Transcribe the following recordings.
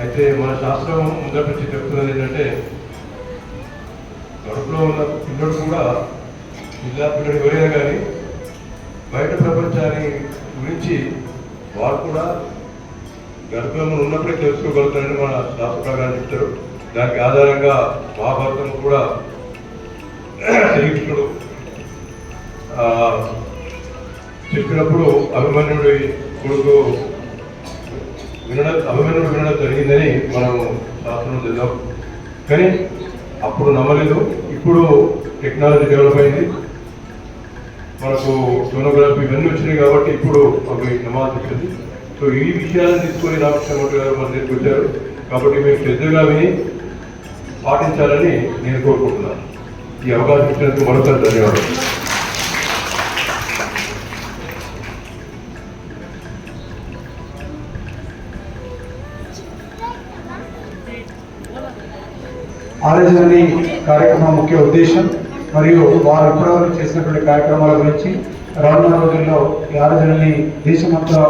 అయితే మన శాస్త్రం ముందర నుంచి చెప్తున్నది ఏంటంటే కడుపులో ఉన్న పిల్లడు కూడా జిల్లా పిల్లడు ఎవరైనా కానీ బయట ప్రపంచాన్ని గురించి వారు కూడా గర్భంలో ఉన్నప్పుడే తెలుసుకోగలుగుతారని మన శాస్త్ర ప్రకారం చెప్తారు. దానికి ఆధారంగా మహాభారతం కూడా శ్రీకృష్ణుడు చెప్పినప్పుడు అభిమన్యుడి కొడుకు వినడం అభిమానులు వినడం జరిగిందని మనం శాస్త్రంలో చదివాం కానీ అప్పుడు నమ్మలేదు. ఇప్పుడు టెక్నాలజీ డెవలప్ అయింది. మనకు సోనోగ్రఫీ ఇవన్నీ వచ్చినాయి కాబట్టి ఇప్పుడు అవి నమాజ్ వచ్చింది. సో ఈ విషయాలను తీసుకొని రామకృష్ణ గారు మన దగ్గరికి వచ్చారు. కాబట్టి మేము శ్రద్ధగా విని పాటించాలని నేను కోరుకుంటున్నాను. ఈ అవకాశం ఇచ్చినందుకు మరొకసారి ధన్యవాదాలు. ఆలోచనని కార్యక్రమం ముఖ్య ఉద్దేశం. మరియు వారు ఇప్పటివరకు చేసినటువంటి కార్యక్రమాల గురించి రానున్న రోజుల్లో ఈ ఆలోచనని దేశమంతా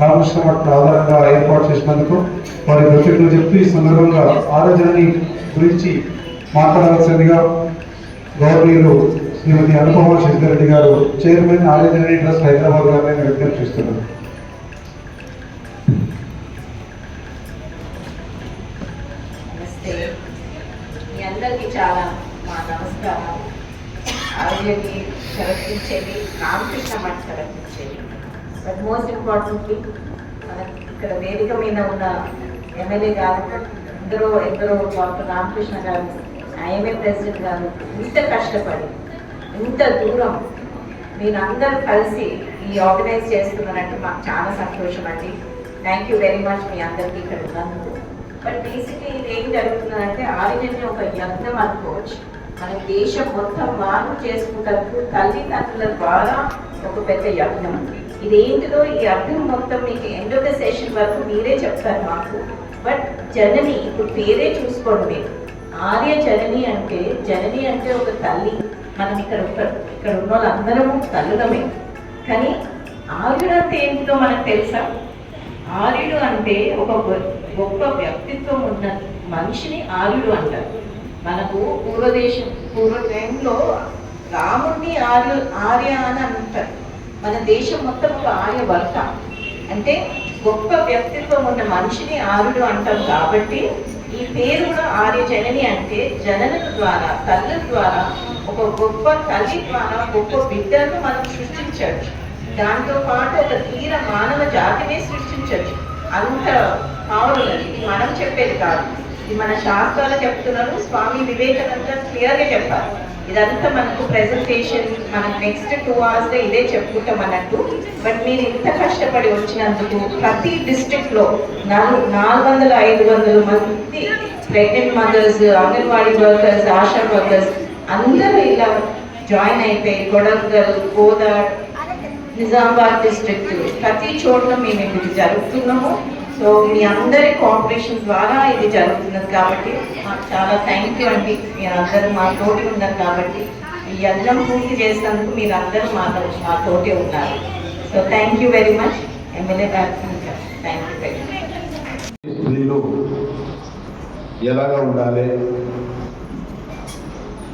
రామకృష్ణ ఆధారంగా ఏర్పాటు చేసినందుకు వారి కృతజ్ఞతలు చెప్తూ ఈ సందర్భంగా ఆలోచనని గురించి మాట్లాడవలసిందిగా గౌరవనీయులు శ్రీమతి అనుపమ శశిధర్ రెడ్డి గారు చైర్మన్ ఆలోచన ట్రస్ట్ హైదరాబాద్ గారిని విజ్ఞప్తి చేస్తున్నారు నమస్తే. మీ అందరికీ చాలా మా నమస్కారం ఆరోగ్యాన్ని సమర్పించేది రామకృష్ణ మాట సమర్పించేది బట్ మోస్ట్ ఇంపార్టెంట్లీ మన ఇక్కడ వేదిక మీద ఉన్న ఎమ్మెల్యే గారు ఎందరో ఎందరో డాక్టర్ రామకృష్ణ గారు ఐఎంఏ ప్రెసిడెంట్ గారు ఇంత కష్టపడి ఇంత దూరం మీరందరూ కలిసి ఈ ఆర్గనైజ్ చేస్తున్నారంటే మాకు చాలా సంతోషం అండి థ్యాంక్ యూ వెరీ మచ్ మీ అందరికీ ఇక్కడ ఉన్నందుకు. బట్ బేసిక్లీ ఇది ఏం జరుగుతుందంటే ఆర్యజన్య ఒక యజ్ఞం అనుకోవచ్చు. మన దేశం మొత్తం మార్పు చేసుకుంటూ తల్లిదండ్రుల ద్వారా ఒక పెద్ద యజ్ఞం. ఇది ఈ అర్థం మొత్తం మీకు ఎండ్ ఆఫ్ ద సెషన్ వరకు మీరే చెప్తారు మాకు. బట్ జనని ఇప్పుడు పేరే చూసుకోండి. ఆర్య జనని అంటే జనని అంటే ఒక తల్లి. మనం ఇక్కడ ఒక- ఇక్కడ ఉన్న వాళ్ళందరము తల్లులమే. కానీ ఆర్యుడు అంటే ఏంటిదో మనకు తెలుసా? ఆర్యుడు అంటే ఒక గొప్ప వ్యక్తిత్వం ఉన్న మనిషిని ఆర్యుడు అంటారు. మనకు పూర్వదేశం పూర్వ టైంలో రాముడిని ఆర్య ఆర్య అని అంటారు. మన దేశం మొత్తం ఒక ఆర్య వర్త అంటే గొప్ప వ్యక్తిత్వం ఉన్న మనిషిని ఆరుడు అంటాం కాబట్టి ఈ పేరు కూడా ఆర్య జనని అంటే జనన ద్వారా తల్లి ద్వారా ఒక గొప్ప తల్లి ద్వారా గొప్ప బిడ్డను మనం సృష్టించవచ్చు. దాంతో పాటు ఒక తీర మానవ జాతినే సృష్టించవచ్చు. అంత పవర్ ఇది మనం చెప్పేది కాదు. ఇది మన శాస్త్రాలు చెప్తున్నారు. స్వామి వివేకానంద క్లియర్గా చెప్పారు. ఇదంతా మనకు ప్రెజెంటేషన్ మనం నెక్స్ట్ టూ అవర్స్ ఇదే చెప్పుకుంటాం అన్నట్టు. బట్ మీరు ఇంత కష్టపడి వచ్చినందుకు ప్రతి డిస్ట్రిక్ట్లో నాలుగు నాలుగు వందల ఐదు వందల మంది pregnant mothers anganwadi workers ASHA workers అందరూ ఇలా జాయిన్ అయిపోయి కొడంగల్ గోదావరి నిజామాబాద్ డిస్ట్రిక్ట్ ప్రతి చోట్ల మేము ఇది జరుగుతున్నాము. సో మీ అందరి కాంపిటీషన్ ద్వారా ఇది జరుగుతున్నది కాబట్టి మాకు చాలా థ్యాంక్ యూ అండి. మీరందరూ మా తోటి ఉన్నారు కాబట్టి. ఈ యజ్ఞం పూర్తి చేసినందుకు మీరందరూ మా మా తోటి ఉన్నారు. So thank you very much MLA గారికి థ్యాంక్ యూ వెరీ మచ్ స్త్రీలు ఎలాగా ఉండాలి?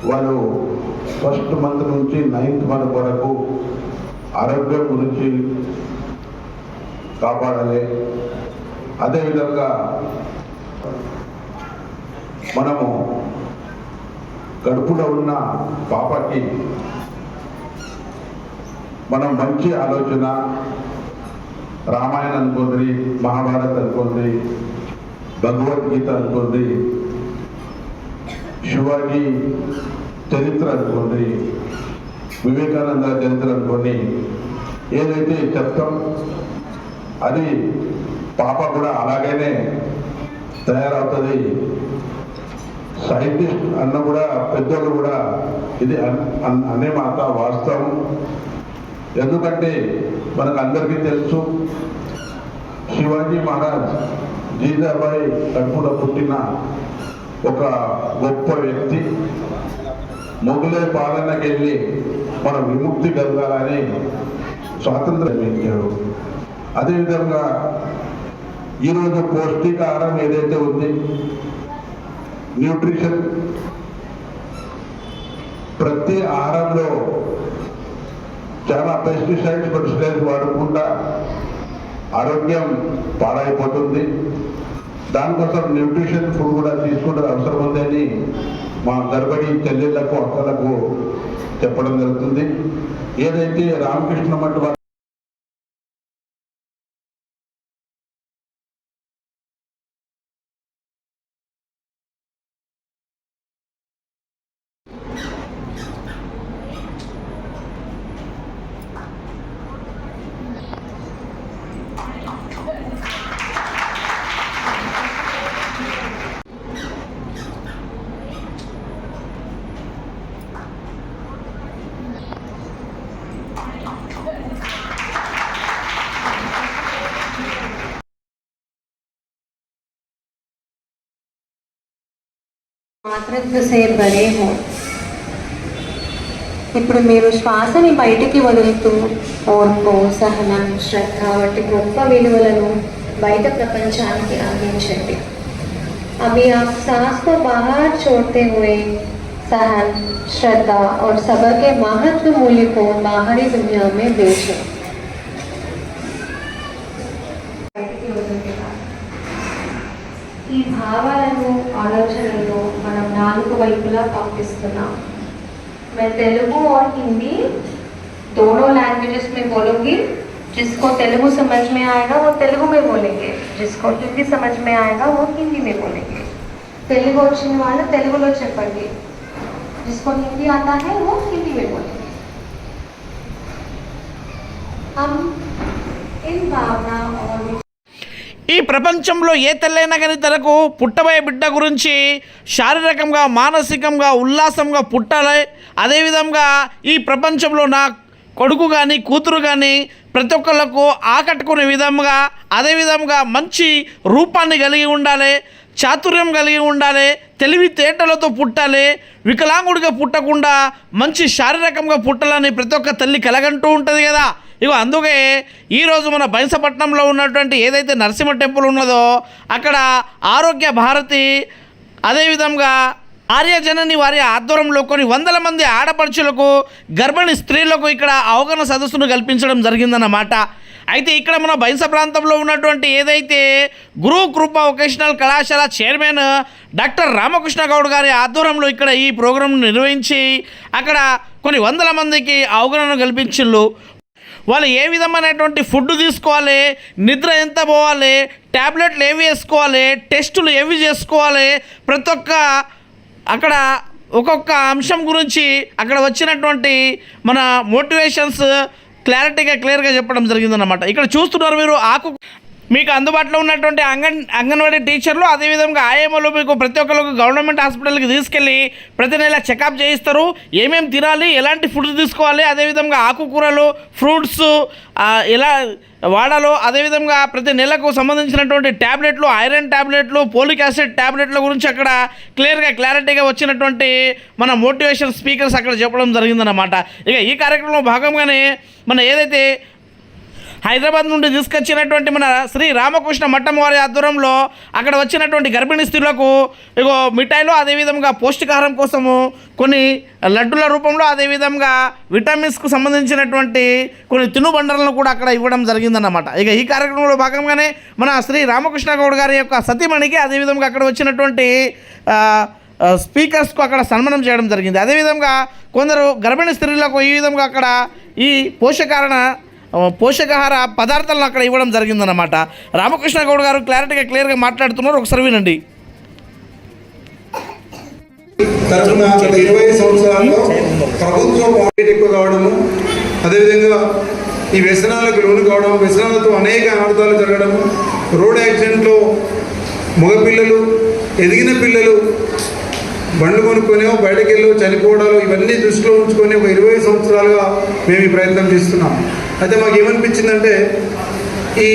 వాళ్ళు ఫస్ట్ మంత్ నుంచి నైన్త్ మంత్ వరకు ఆరోగ్యం గురించి కాపాడాలి. అదేవిధంగా మనము కడుపులో ఉన్న పాపకి మనం మంచి ఆలోచన రామాయణ అనుకుంది మహాభారత్ అనుకుంది భగవద్గీత అనుకుంది శివాజీ చరిత్ర అనుకోండి వివేకానంద చరిత్ర అనుకోండి ఏదైతే చెప్తాం అది పాప కూడా అలాగనే తయారవుతుంది. సైంటిస్ట్ అన్న కూడా పెద్దోళ్ళు కూడా ఇది అన్- అన్- అనే మాట వాస్తవం. ఎందుకంటే మనకు అందరికీ తెలుసు శివాజీ మహారాజ్ జీజాబాయి కడుపులో పుట్టిన ఒక గొప్ప వ్యక్తి. మొగులే పాలనకి వెళ్ళి మన విముక్తి కలగాలని స్వాతంత్రం ఇచ్చాడు అదేవిధంగా ఈరోజు పౌష్టికాహారం ఏదైతే ఉంది న్యూట్రిషన్ ప్రతి ఆహారంలో చాలా పెస్టిసైడ్స్ పెస్టిసైడ్స్ వాడకుండా ఆరోగ్యం పాడైపోతుంది. దానికోసం న్యూట్రిషన్ ఫుడ్ కూడా తీసుకుంటే అవసరం ఉందని మా గర్భిణీ చెల్లెళ్ళకు అక్కలకు చెప్పడం జరుగుతుంది. ఏదైతే రామకృష్ణ మఠ మాతృత్వ సే బరే హో ఇప్పుడు మీరు శ్వాసని బయటికి వదులుతూ ఓర్పు సహనం శ్రద్ధ వంటి గొప్ప విలువలను బయట ప్రపంచానికి అందించండి अभी आप सांस को बाहर छोड़ते हुए सहन श्रद्धा और सबर के महत्व मूल्य को बाहरी दुनिया में बेचें బయటికి వదులుతున్నారు. ఈ భావాలను ఆలోచనలను మనం నాలుగు వైపులా పంపిస్తున్నాం मैं तेलुगु और हिंदी दोनों लैंग्वेजेस में बोलूंगी जिसको तेलुगु समझ में आएगा वो तेलुगु में बोलेंगे जिसको हिंदी समझ में आएगा वो हिंदी में बोलेंगे తెలుగు వచ్చిన వాళ్ళు తెలుగులో చెప్పండి जिसको हिंदी आता है वो हिंदी में बोलेंगे हम इन भावना और ఈ ప్రపంచంలో ఏ తల్లైనా కానీ తనకు పుట్టబోయే బిడ్డ గురించి శారీరకంగా మానసికంగా ఉల్లాసంగా పుట్టాలి. అదేవిధంగా ఈ ప్రపంచంలో నా కొడుకు కానీ కూతురు కానీ ప్రతి ఒక్కళ్ళకు ఆకట్టుకునే విధంగా అదేవిధంగా మంచి రూపాన్ని కలిగి ఉండాలి చాతుర్యం కలిగి ఉండాలి తెలివితేటలతో పుట్టాలి వికలాంగుడిగా పుట్టకుండా మంచి శారీరకంగా పుట్టాలని ప్రతి ఒక్క తల్లి కలగంటూ ఉంటుంది కదా. ఇగో అందుకే ఈరోజు మన బైంసపట్నంలో ఉన్నటువంటి ఏదైతే నరసింహ టెంపుల్ ఉన్నదో అక్కడ ఆరోగ్య భారతి అదేవిధంగా ఆర్యజనని వారి ఆధ్వర్యంలో కొన్ని వందల మంది ఆడపడుచులకు గర్భిణీ స్త్రీలకు ఇక్కడ అవగాహన సదస్సును కల్పించడం జరిగిందన్నమాట. అయితే ఇక్కడ మన బైంస ప్రాంతంలో ఉన్నటువంటి ఏదైతే గురు కృప వొకేషనల్ కళాశాల చైర్మన్ డాక్టర్ రామకృష్ణ గౌడ్ గారి ఆధ్వర్యంలో ఇక్కడ ఈ ప్రోగ్రాంను నిర్వహించి అక్కడ కొన్ని వందల మందికి అవగాహన కల్పించిళ్ళు. వాళ్ళు ఏ విధమైనటువంటి ఫుడ్ తీసుకోవాలి నిద్ర ఎంత పోవాలి ట్యాబ్లెట్లు ఏవి వేసుకోవాలి టెస్టులు ఏవి చేసుకోవాలి ప్రతి ఒక్క అక్కడ ఒక్కొక్క అంశం గురించి అక్కడ వచ్చినటువంటి మన మోటివేషన్స్ క్లారిటీగా క్లియర్గా చెప్పడం జరిగిందన్నమాట. ఇక్కడ చూస్తున్నారు మీరు ఆకు మీకు అందుబాటులో ఉన్నటువంటి అంగన్ అంగన్వాడీ టీచర్లు అదేవిధంగా ఆయామలు మీకు ప్రతి ఒక్కరికి గవర్నమెంట్ హాస్పిటల్కి తీసుకెళ్ళి ప్రతి నెల చెకప్ చేయిస్తారు. ఏమేమి తినాలి ఎలాంటి ఫుడ్ తీసుకోవాలి అదేవిధంగా ఆకుకూరలు ఫ్రూట్స్ ఎలా వాడాలో అదేవిధంగా ప్రతి నెలకు సంబంధించినటువంటి ట్యాబ్లెట్లు ఐరన్ ట్యాబ్లెట్లు పోలిక్ యాసిడ్ ట్యాబ్లెట్ల గురించి అక్కడ క్లియర్గా క్లారిటీగా వచ్చినటువంటి మన మోటివేషన్ స్పీకర్స్ అక్కడ చెప్పడం జరిగిందన్నమాట. ఇక ఈ కార్యక్రమంలో భాగంగానే మన ఏదైతే హైదరాబాద్ నుండి తీసుకొచ్చినటువంటి మన శ్రీ రామకృష్ణ మఠం వారి ఆధ్వర్యంలో అక్కడ వచ్చినటువంటి గర్భిణీ స్త్రీలకు ఇగో మిఠాయిలు అదేవిధంగా పౌష్టికాహారం కోసము కొన్ని లడ్డుల రూపంలో అదేవిధంగా విటమిన్స్కు సంబంధించినటువంటి కొన్ని తినుబండలను కూడా అక్కడ ఇవ్వడం జరిగిందన్నమాట. ఇక ఈ కార్యక్రమంలో భాగంగానే మన శ్రీ రామకృష్ణ గౌడ్ గారి యొక్క సతీమణికి అదేవిధంగా అక్కడ వచ్చినటువంటి స్పీకర్స్కు అక్కడ సన్మానం చేయడం జరిగింది. అదేవిధంగా కొందరు గర్భిణీ స్త్రీలకు ఈ విధంగా అక్కడ ఈ పోషకారణ పోషకాహార పదార్థాలను అక్కడ ఇవ్వడం జరిగిందన్నమాట. రామకృష్ణ గౌడ్ గారు క్లారిటీగా క్లియర్గా మాట్లాడుతున్నారు. ఒకసారి వినండి. తరఫున గత ఇరవై సంవత్సరాల్లో ప్రభుత్వం పాలిట్ ఎక్కువ కావడము అదేవిధంగా ఈ వ్యసనాలకు లోను కావడం వ్యసనాలతో అనేక అనర్థాలు జరగడము రోడ్ యాక్సిడెంట్లో మగపిల్లలు ఎదిగిన పిల్లలు బండ్లు కొనుక్కొని బయటకు వెళ్ళి చనిపోవడాలు ఇవన్నీ దృష్టిలో ఉంచుకొని ఒక ఇరవై సంవత్సరాలుగా మేము ఈ ప్రయత్నం చేస్తున్నాం. అయితే మాకు ఏమనిపించిందంటే ఈ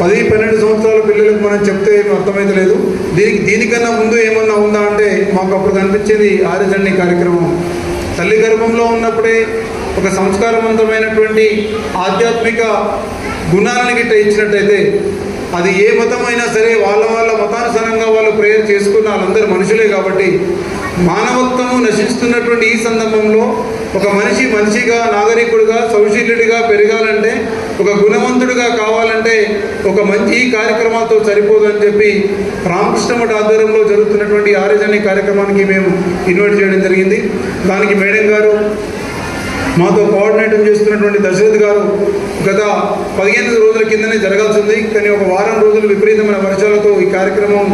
పది పన్నెండు సంవత్సరాల పిల్లలకు మనం చెప్తే ఏం అర్థమైతలేదు దీనికి దీనికన్నా ముందు ఏమన్నా ఉందా అంటే మాకు అప్పుడు కనిపించేది ఆర్యజన్ని కార్యక్రమం. తల్లి గర్భంలో ఉన్నప్పుడే ఒక సంస్కారవంతమైనటువంటి ఆధ్యాత్మిక గుణాలను గిట్ట ఇచ్చినట్టయితే అది ఏ మతం అయినా సరే వాళ్ళ వాళ్ళ మతానుసారంగా వాళ్ళు ప్రేయర్ చేసుకున్న వాళ్ళందరూ మనుషులే కాబట్టి మానవత్వము నశిస్తున్నటువంటి ఈ సందర్భంలో ఒక మనిషి మనిషిగా నాగరికుడిగా సౌశీల్యుడిగా పెరగాలంటే ఒక గుణవంతుడిగా కావాలంటే ఒక మంచి కార్యక్రమాలతో సరిపోదు సరిపోదని చెప్పి రామకృష్ణ ఆధ్వర్యంలో జరుగుతున్నటువంటి ఆర్యజని కార్యక్రమానికి మేము ఇన్వైట్ చేయడం జరిగింది. దానికి మేడం గారు మాతో కోఆర్డినేటర్ చేస్తున్నటువంటి దశరథ్ గారు గత పదిహేను రోజుల కిందనే జరగాల్సింది. కానీ ఒక వారం రోజులు విపరీతమైన వర్షాలతో ఈ కార్యక్రమం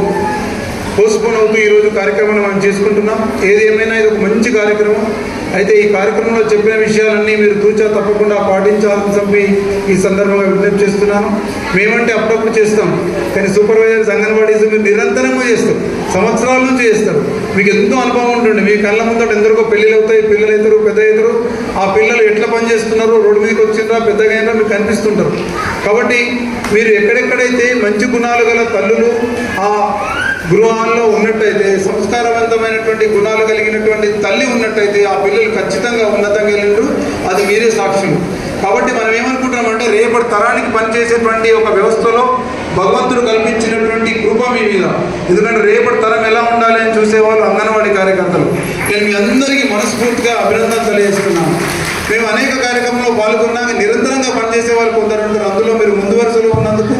పోస్ట్పోన్ అవుతూ ఈరోజు కార్యక్రమాన్ని మనం చేసుకుంటున్నాం. ఏది ఏమైనా ఇది ఒక మంచి కార్యక్రమం. అయితే ఈ కార్యక్రమంలో చెప్పిన విషయాలన్నీ మీరు తూచా తప్పకుండా పాటించాలని చెప్పి ఈ సందర్భంగా విజ్ఞప్తి చేస్తున్నాను. మేమంటే అప్పుడప్పుడు చేస్తాం. కానీ సూపర్వైజర్స్ అంగన్వాడీస్ మీరు నిరంతరంగా చేస్తారు. సంవత్సరాల నుంచి చేస్తారు. మీకు ఎంతో అనుభవం ఉంటుంది. మీ కళ్ళ ముందట ఎందరికో పెళ్ళిళ్ళు అవుతాయి పిల్లలు అవుతారు పెద్ద అవుతారు. ఆ పిల్లలు ఎట్లా పనిచేస్తున్నారు రోడ్డు మీదకి వచ్చిండ్రా పెద్దగా అయినా మీకు కనిపిస్తుంటారు. కాబట్టి మీరు ఎక్కడెక్కడైతే మంచి గుణాలు గల తల్లులు ఆ గృహాల్లో ఉన్నట్టయితే సంస్కారవంతమైనటువంటి గుణాలు కలిగినటువంటి తల్లి ఉన్నట్టయితే ఆ పిల్లలు ఖచ్చితంగా ఉన్నతంగా వెళ్ళిండ్రు. అది మీరే సాక్ష్యం. కాబట్టి మనం ఏమనుకుంటున్నామంటే రేపటి తరానికి పనిచేసేటువంటి ఒక వ్యవస్థలో భగవంతుడు కల్పించినటువంటి కృప మీ మీద. ఎందుకంటే రేపటి తరం ఎలా ఉండాలి అని చూసేవాళ్ళు అంగన్వాడీ కార్యకర్తలు. నేను మీ అందరికీ మనస్ఫూర్తిగా అభినందన తెలియజేస్తున్నాను. మేము అనేక కార్యక్రమంలో పాల్గొన్నాక నిరంతరంగా పనిచేసే వాళ్ళు కొందరు అందులో మీరు ముందు వరుసలో ఉన్నందుకు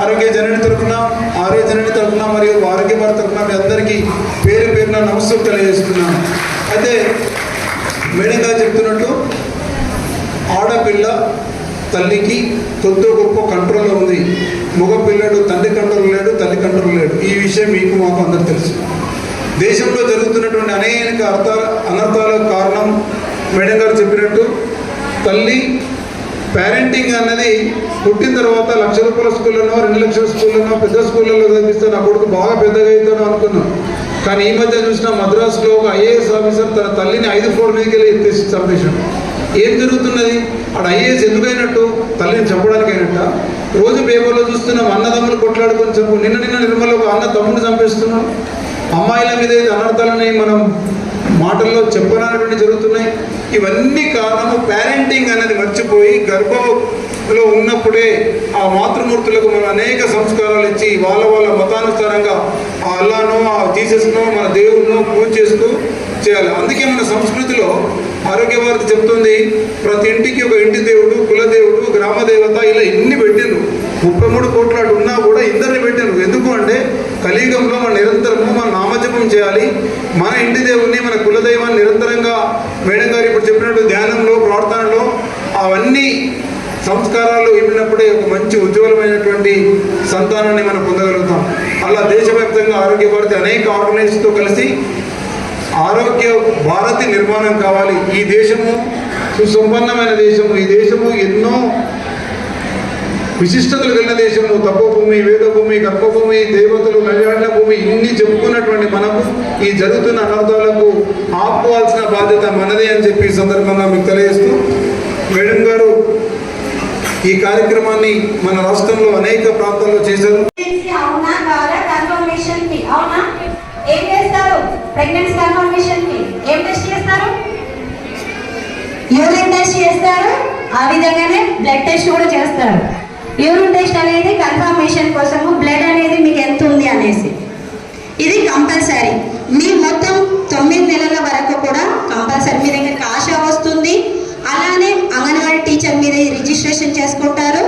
ఆరోగ్య జనని తరఫున ఆరోగ్య జనని తరఫున మరియు ఆరోగ్య తరఫున మీ అందరికీ పేరు పేరున నమస్సు తెలియజేస్తున్నాను. అయితే మేడం గారు చెప్తున్నట్టు ఆడపిల్ల తల్లికి కొద్ది గొప్ప కంట్రోల్లో ఉంది. మగ పిల్లడు తండ్రి కంట్రోల్ లేడు తల్లి కంట్రోల్ లేడు. ఈ విషయం మీకు మాకు అందరు తెలుసు. దేశంలో జరుగుతున్నటువంటి అనేక అర్థాల అనర్థాలకు కారణం మేడం గారు చెప్పినట్టు తల్లి పేరెంటింగ్ అన్నది పుట్టిన తర్వాత లక్ష రూపాయల స్కూళ్ళనో రెండు లక్షల స్కూళ్ళనో పెద్ద స్కూళ్ళలో చదివిస్తే నా కొడుకు బాగా పెద్దగా అవుతాను అనుకున్నాం కానీ ఈ మధ్య చూసిన మద్రాసులో ఒక ఐఏఎస్ ఆఫీసర్ తన తల్లిని ఐదు ఫ్లోర్ మీదకి వెళ్ళి ఎత్తేసి చంపేశాడు. ఏం జరుగుతున్నది? అక్కడ ఐఏఎస్ ఎందుకైనట్టు? తల్లిని చంపడానికి అయినట్ట రోజు పేపర్లో చూస్తున్నాం అన్నదమ్ములు కొట్లాడుకొని చంపు. నిన్న నిన్న నిర్మల ఒక అన్న తమ్ముడు చంపేస్తున్నాం అమ్మాయిల మీద అనర్థాలని మనం మాటల్లో చెప్పనటువంటి జరుగుతున్నాయి. ఇవన్నీ కారణము పేరెంటింగ్ అనేది మర్చిపోయి గర్భంలో ఉన్నప్పుడే ఆ మాతృమూర్తులకు మనం అనేక సంస్కారాలు ఇచ్చి వాళ్ళ వాళ్ళ మతానుసారంగా ఆ అల్లానో ఆ జీసస్నో మన దేవుడినో పూజ చేస్తూ చేయాలి. అందుకే మన సంస్కృతిలో ఆరోగ్య చెప్తుంది ప్రతి ఇంటికి ఒక ఇంటి దేవుడు కులదేవుడు గ్రామదేవత ఇలా ఇన్ని పెట్టిండ్రు? ముప్పై మూడు కోట్ల ఉన్నా కూడా ఇద్దరిని పెట్టిండ్రు. ఎందుకు అంటే కలియుగంలో మన నిరంతరము మన నామజపం చేయాలి మన ఇంటి దేవుడిని మన కులదైవాన్ని నిరంతరంగా మేడం గారు ఇప్పుడు చెప్పినట్టు ధ్యానంలో ప్రార్థనలో అవన్నీ సంస్కారాలు ఇవ్వనప్పుడే ఒక మంచి ఉజ్వలమైనటువంటి సంతానాన్ని మనం పొందగలుగుతాం. అలా దేశవ్యాప్తంగా ఆరోగ్య భారతి అనేక ఆర్గనైజేషన్తో కలిసి ఆరోగ్య భారతి నిర్మాణం కావాలి. ఈ దేశము సుసంపన్నమైన దేశము. ఈ దేశము ఎన్నో విశిష్టతలు కలిగిన దేశము తపోభూమి వేదభూమి గర్భభూమి దేవతలు కళ్యాణ భూమి ఇన్ని చెప్పుకున్నటువంటి మనము ఈ జరుగుతున్న అనర్థాలకు ఆపుకోవాల్సిన బాధ్యత మనదే అని చెప్పి ఈ సందర్భంగా మీకు తెలియజేస్తూ మేడం గారు ఈ కార్యక్రమాన్ని మన రాష్ట్రంలో అనేక ప్రాంతాల్లో చేశారు. ఏం చేస్తారు? ప్రెగ్నెన్సీ కన్ఫర్మేషన్కి ఏం టెస్ట్ చేస్తారు? యూరిన్ టెస్ట్ చేస్తారు. ఆ విధంగానే బ్లడ్ టెస్ట్ కూడా చేస్తారు. యూరిన్ టెస్ట్ అనేది కన్ఫర్మేషన్ కోసము బ్లడ్ అనేది మీకు ఎంత ఉంది అనేసి. ఇది కంపల్సరీ. మీ మొత్తం తొమ్మిది నెలల వరకు కూడా కంపల్సరీ. మీ దగ్గరికి ఆశ వస్తుంది. అలానే అంగన్వాడీ టీచర్ మీద రిజిస్ట్రేషన్ చేసుకుంటారు.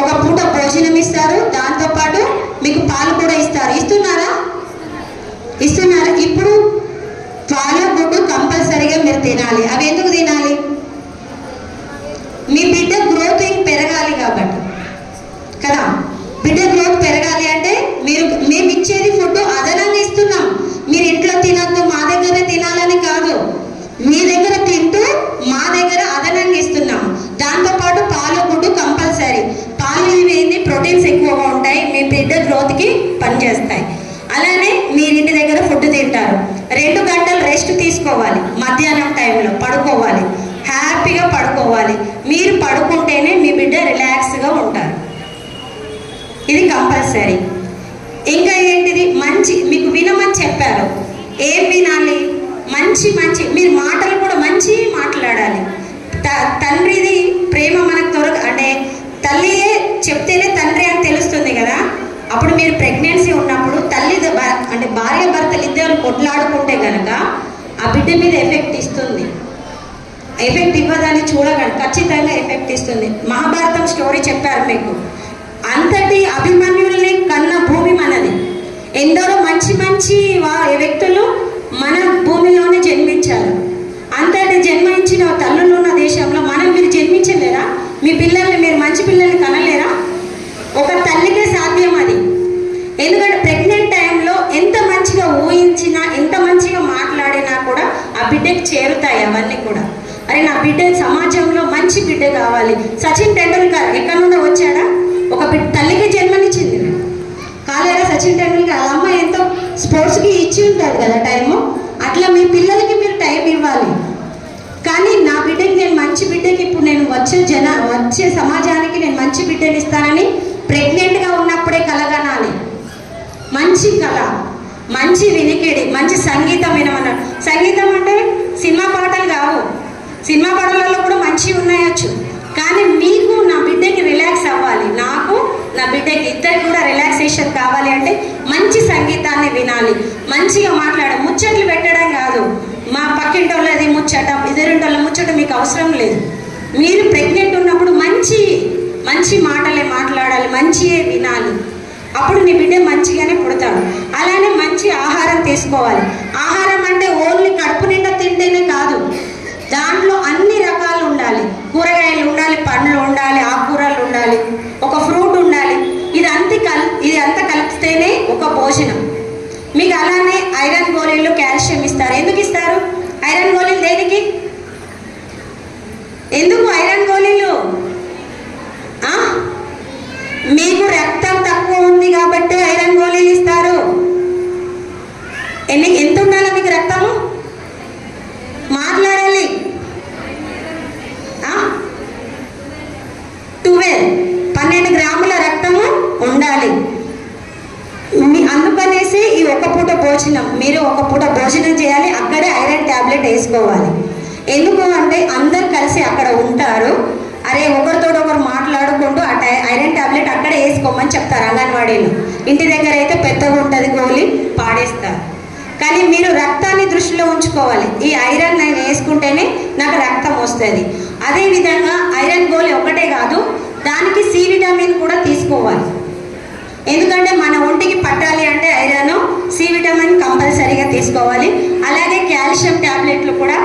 ఒక పూట భోజనం ఇస్తారు. దాంతో పాటు మీకు పాలు కూడా ఇస్తారు. ఇస్తున్నారా? ఇస్తున్నారా? ఇప్పుడు పాల గుడ్డు కంపల్సరీగా మీరు తినాలి. అవి ఎందుకు తినాలి? మీ బిడ్డ గ్రోత్ పెరగాలి కాబట్టి. కదా బిడ్డ గ్రోత్ పెరగాలి అంటే మీరు మేము ఇచ్చేది ఫుడ్ అదనాన్ని ఇస్తున్నాం. మీరు ఇంట్లో తినద్దు మా దగ్గర తినాలని కాదు. మీ దగ్గర తింటూ మా దగ్గర అదనాన్ని ఇస్తున్నాం. దాంతోపాటు పాలు గుడ్డు కంపల్సరీ. పాలు ఇవి ప్రోటీన్స్ ఎక్కువగా ఉంటాయి. మీ బిడ్డ గ్రోత్కి పనిచేస్తాయి. అలానే మీరు ఇంటి దగ్గర ఫుడ్ తింటారు. రెండు గంటలు రెస్ట్ తీసుకోవాలి. మధ్యాహ్నం టైంలో పడుకోవాలి. హ్యాపీగా పడుకోవాలి. మీరు పడుకుంటేనే మీ బిడ్డ రిలాక్స్గా ఉంటారు. ఇది కంపల్సరీ. ఇంకా ఏంటిది? మంచి మీకు వినమని చెప్పారు. ఏం వినాలి? మంచి మంచి. మీరు మాటలు కూడా మంచి మాట్లాడాలి. త- తండ్రిది ప్రేమ మనకు త్వరగా అంటే తల్లియే చెప్తేనే తండ్రి అని తెలుస్తుంది కదా? అప్పుడు మీరు ప్రెగ్నెన్సీ ఉన్నప్పుడు తల్లి అంటే భార్య భర్తలు ఇద్దరు కొట్లాడుకుంటే కనుక ఆ బిడ్డ మీద ఎఫెక్ట్ ఇస్తుంది. ఎఫెక్ట్ ఇవ్వదని చూడగలరు. ఖచ్చితంగా ఎఫెక్ట్ ఇస్తుంది. మహాభారతం స్టోరీ చెప్పారు మీకు. అంతటి అభిమన్యుల్ని కన్న భూమి మనది. ఎందరో మంచి మంచి వా- వ్యక్తులు మన భూమిలోనే జన్మించారు. అంతటి జన్మించిన తల్లులు ఉన్న దేశంలో మనం మీరు జన్మించలేరా? మీ పిల్లల్ని మీరు మంచి పిల్లల్ని కనలేరా? ఒక తల్లికే సాధ్యం అది. ఎందుకంటే ప్రెగ్నెంట్ టైంలో ఎంత మంచిగా ఊహించినా ఎంత మంచిగా మాట్లాడినా కూడా ఆ బిడ్డకి చేరుతాయి అవన్నీ కూడా. అరే నా బిడ్డ సమాజంలో మంచి బిడ్డ కావాలి. సచిన్ టెండూల్కర్ ఎక్కడ నుండి వచ్చాడా? ఒక బిడ్డ తల్లికి జన్మనిచ్చింది కాలేరా సచిన్ టెండూల్కర్ వాళ్ళ అమ్మ ఎంతో స్పోర్ట్స్కి ఇచ్చి ఉంటారు కదా టైము అట్లా మీ పిల్లలకి మీరు టైం ఇవ్వాలి. కానీ నా బిడ్డకి నేను మంచి బిడ్డకి ఇప్పుడు నేను వచ్చే జన వచ్చే సమాజానికి నేను మంచి బిడ్డని ఇస్తానని ప్రెగ్నెంట్గా ఉన్నప్పుడే కలగనాలి మంచి కళ మంచి వినికిడి మంచి సంగీతం వినమన్నాడు. సంగీతం అంటే సినిమా పాటలు కావు. సినిమా పాటలలో కూడా మంచి ఉన్నాయచ్చు. కానీ మీకు నా బిడ్డకి రిలాక్స్ అవ్వాలి. నాకు నా బిడ్డకి ఇద్దరికి కూడా రిలాక్సేషన్ కావాలి అంటే మంచి సంగీతాన్ని వినాలి. మంచిగా మాట్లాడ ముచ్చట్లు పెట్టడం కాదు. మా పక్కింటి వాళ్ళది ముచ్చట ఎదురింటి వాళ్ళ ముచ్చట మీకు అవసరం లేదు. మీరు ప్రెగ్నెంట్ ఉన్నప్పుడు మంచి మంచి మాటలే మాట్లాడాలి మంచియే వినాలి. అప్పుడు నీ బిడ్డ మంచిగానే పుడతాడు. అలానే మంచి ఆహారం తీసుకోవాలి. ఆహారం అంటే ఓన్లీ కడుపు నిండా తింటేనే కాదు. దాంట్లో అన్ని రకాలు ఉండాలి. కూరగాయలు పండ్లు ఉండాలి ఆకుకూరలు ఉండాలి ఒక ఫ్రూట్ ఉండాలి. ఇది అంత కల్ ఇది అంతా కలిపితేనే ఒక భోజనం. మీకు అలానే ఐరన్ గోళీలు కాల్షియం ఇస్తారు. ఎందుకు ఇస్తారు? ఐరన్ గోళీలు దేనికి? ఎందుకు ఐరన్ గోళీలు? మీకు రక్తం తక్కువ ఉంది కాబట్టి ఐరన్ గోళీ ఇస్తారు ఎన్ని ఎంత ఉండాలి మీకు రక్తము మాట్లాడాలి ట్వెల్వ్ పన్నెండు గ్రాముల రక్తము ఉండాలి మీ- అందుకనేసి ఈ ఒక పూట భోజనం మీరు ఒక పూట భోజనం చేయాలి అక్కడే ఐరన్ ట్యాబ్లెట్ వేసుకోవాలి ఎందుకు అంటే అందరు కలిసి అక్కడ ఉంటారు అరే ఒకరితో ఒకరు మాట్లాడుకుంటూ ఆ టై ఐరన్ ట్యాబ్లెట్ అక్కడే వేసుకోమని చెప్తారు అంగన్వాడీలో ఇంటి దగ్గర అయితే పెద్దగా ఉంటుంది గోళీ పాడేస్తారు కానీ మీరు రక్తాన్ని దృష్టిలో ఉంచుకోవాలి ఈ ఐరన్ నేను వేసుకుంటేనే నాకు రక్తం వస్తుంది. అదేవిధంగా ఐరన్ గోల్ ఒకటే కాదు దానికి సి విటమిన్ కూడా తీసుకోవాలి. ఎందుకంటే మన ఒంటికి పట్టాలి అంటే ఐరన్ సి విటమిన్ కంపల్సరీగా తీసుకోవాలి. అలాగే కాల్షియం ట్యాబ్లెట్లు కూడా.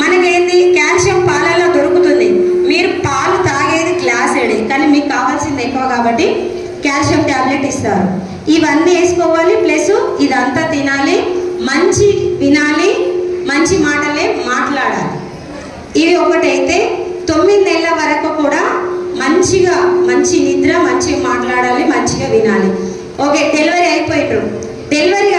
మనకేంది కాల్షియం పాలలో దొరుకుతుంది. మీరు పాలు తాగేది గ్లాస్ ఏడే కానీ మీకు కావాల్సింది ఎక్కువ కాబట్టి కాల్షియం ట్యాబ్లెట్ ఇస్తారు. ఇవన్నీ వేసుకోవాలి ప్లస్ ఇదంతా తినాలి మంచి వినాలి మంచి మాటలే మాట్లాడాలి. ఇవి ఒకటైతే తొమ్మిది నెలల వరకు కూడా మంచిగా మంచి నిద్ర మంచిగా మాట్లాడాలి మంచిగా వినాలి. ఓకే డెలివరీ అయిపోయినారు డెలివరీ